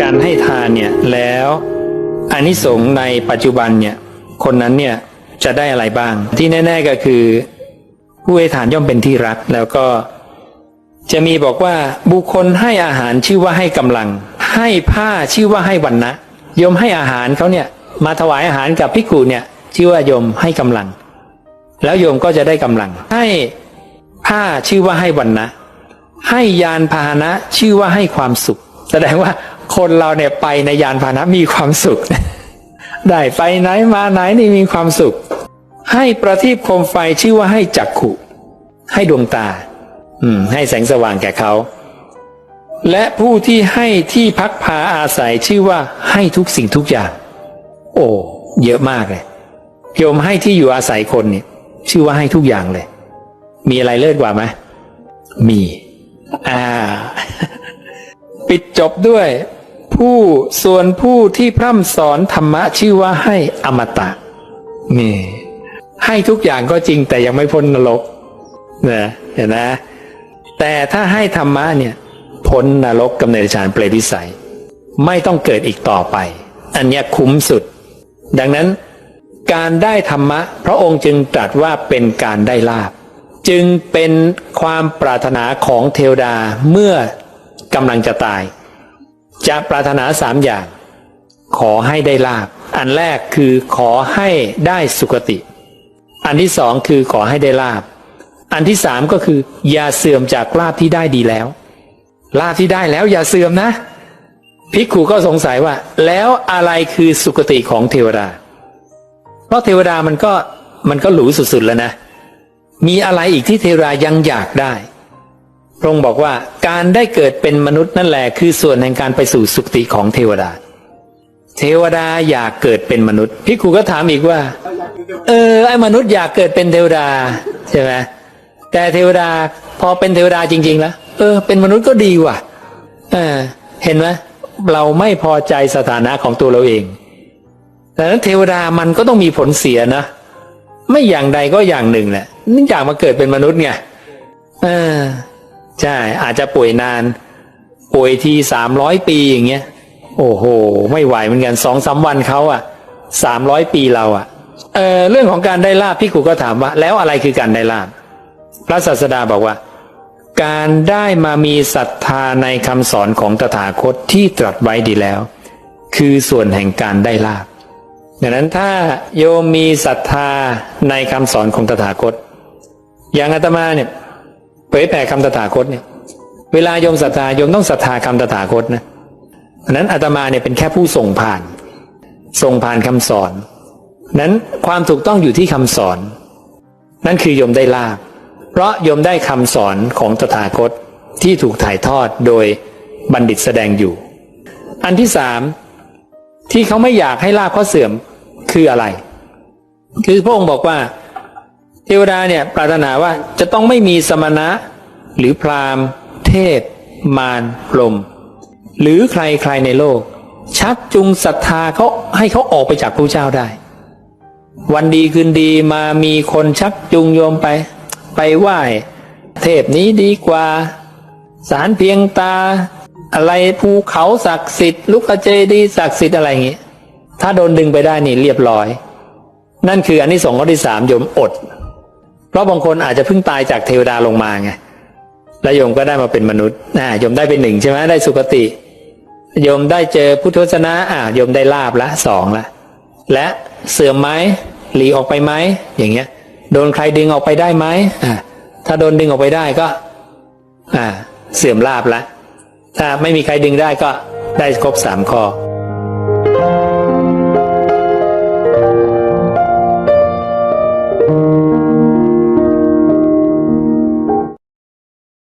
การให้ทานเนี่ยแล้วอานิสงส์ในปัจจุบันเนี่ยคนนั้นเนี่ยจะได้อะไรบ้าง ที่แน่ ๆก็คือ ผู้ให้ทานย่อมเป็นที่รักแล้วก็จะมีบอกว่าบุคคลให้อาหารชื่อว่าให้กำลัง ให้ผ้าชื่อว่าให้วันนะโยมให้อาหารเขาเนี่ยมาถวายอาหารกับพิกุเนี่ยชื่อว่าโยมให้กำลัง แล้วโยมก็จะได้กำลัง ให้ผ้าชื่อว่าให้วันนะให้ยานพาหนะชื่อว่าให้ความสุข แสดงว่าคนเราเนี่ยไปในยานพาหนะมีความสุข ได้ไปไหนมาไหนนี่มีความสุข ให้ประทีปโคมไฟชื่อว่าให้จักขุ ให้ดวงตา อืม ให้แสงสว่างแก่เขา และผู้ที่ให้ที่พักพาอาศัยชื่อว่าให้ทุกสิ่งทุกอย่าง โอ้เยอะมากเลยโยมให้ที่อยู่อาศัยคนเนี่ย ชื่อว่าให้ทุกอย่างเลย มีอะไรเลิศกว่าไหมมี อ่า ปิดจบด้วย ผู้ส่วนผู้ที่พร่ำสอนธรรมะชื่อว่าให้อมตะนี่ให้ทุกอย่างก็จริงแต่ยังไม่พ้นนรกนะเห็นนะ แต่ถ้าให้ธรรมะเนี่ย พ้นนรกกำเนิดฌานเปรตวิสัย ไม่ต้องเกิดอีกต่อไป อันนี้คุ้มสุด ดังนั้นการได้ธรรมะ พระองค์จึงตรัสว่าเป็นการได้ลาบ จึงเป็นความปรารถนาของเทวดาเมื่อ กำลังจะตาย จะปรารถนาสามอย่าง ขอให้ได้ลาบอันแรกคือขอให้ได้สุคติ อันที่สองคือขอให้ได้ลาบอันที่สามก็คือ อย่าเสื่อมจากลาบที่ได้ดีแล้ว ลาบที่ได้แล้วอย่าเสื่อมนะภิกขุก็สงสัยว่า แล้วอะไรคือสุคติของเทวดา เพราะเทวดามันก็มันก็หรูสุดๆแล้วนะ มีอะไรอีกที่เทวดายังอยากได้ ระองค์บอกว่าการได้เกิดเป็นมนุษย์นั่นแหละคือส่วนแห่งการไปสู่สุคติของเทวดา เทวดาอยากเกิดเป็นมนุษย์พิคูก็ถามอีกว่า เออไอ้มนุษย์อยากเกิดเป็นเทวดาใช่ไหมแต่เทวดาพอเป็นเทวดาจริง ๆ แล้วเออ เป็นมนุษย์ก็ดีว่ะเออเห็นไหมเราไม่พอใจสถานะของตัวเราเองดังนั้นเทวดามันก็ต้องมีผลเสียนะไม่อย่างใดก็อย่างหนึ่งแหละนื่องจากมาเกิดเป็นมนุษย์ไงเออ ใช่ อาจจะป่วยนาน ป่วยทีสามร้อยปีอย่างเงี้ย โอ้โห ไม่ไหวเหมือนกันสองสามวันเขาอะสามร้อยปีเราอะเออเรื่องของการได้ลาบพี่ครูก็ถามว่า แล้วอะไรคือการได้ลาบพระศาสดาบอกว่า การได้มามีศรัทธาในคำสอนของตถาคตที่ตรัสไว้ดีแล้ว คือส่วนแห่งการได้ลาบดังนั้นถ้าโยมมีศรัทธาในคำสอนของตถาคต อย่างอาตมาเนี่ย ผยแผ่คำตถาคตเนี่ยเวลาโยมศรัทธาโยมต้องศรัทธาคำตถาคตนะอันนั้นอาตมาเนี่ยเป็นแค่ผู้ส่งผ่าน ส่งผ่านคำสอน นั้นความถูกต้องอยู่ที่คำสอน นั่นคือโยมได้ลาบเพราะโยมได้คำสอนของตถาคตที่ถูกถ่ายทอดโดยบัณฑิตแสดงอยู่ อันที่สามที่เขาไม่อยากให้ลาบเขาเสื่อมคืออะไร คือพระองค์บอกว่า เทวดาเนี่ยปรารถนาว่าจะต้องไม่มีสมณะ หรือพราหมณ์ เทพมารพรมหรือใครใครในโลก ชักจูงศรัทธาเขาให้เขาออกไปจากพระเจ้าได้ วันดีคืนดีมามีคนชักจูงโยมไป ไปไหว้เทพนี้ดีกว่า สารเพียงตา อะไรภูเขาศักดิ์สิทธิ์ลูกเจดีศักดิ์สิทธิ์อะไรอย่างงี้ ถ้าโดนดึงไปได้นี่เรียบร้อย นั่นคืออันที่สองข้อที่สามโยมอด เพราะบางคนอาจจะเพิ่งตายจากเทวดาลงมาไงแล้วโยมก็ได้มาเป็นมนุษย์นะโยมได้เป็นหนึ่งใช่ไหมได้สุคติ โยมได้เจอพุทธวจนะอ่าโยมได้ลาบละสองละ และเสื่อมไหมหลีออกไปไหมอย่างเงี้ย โดนใครดึงออกไปได้ไหมอ่าถ้าโดนดึงออกไปได้ก็ อ่า เสื่อมลาบละถ้าไม่มีใครดึงได้ก็ได้ครบสามข้อ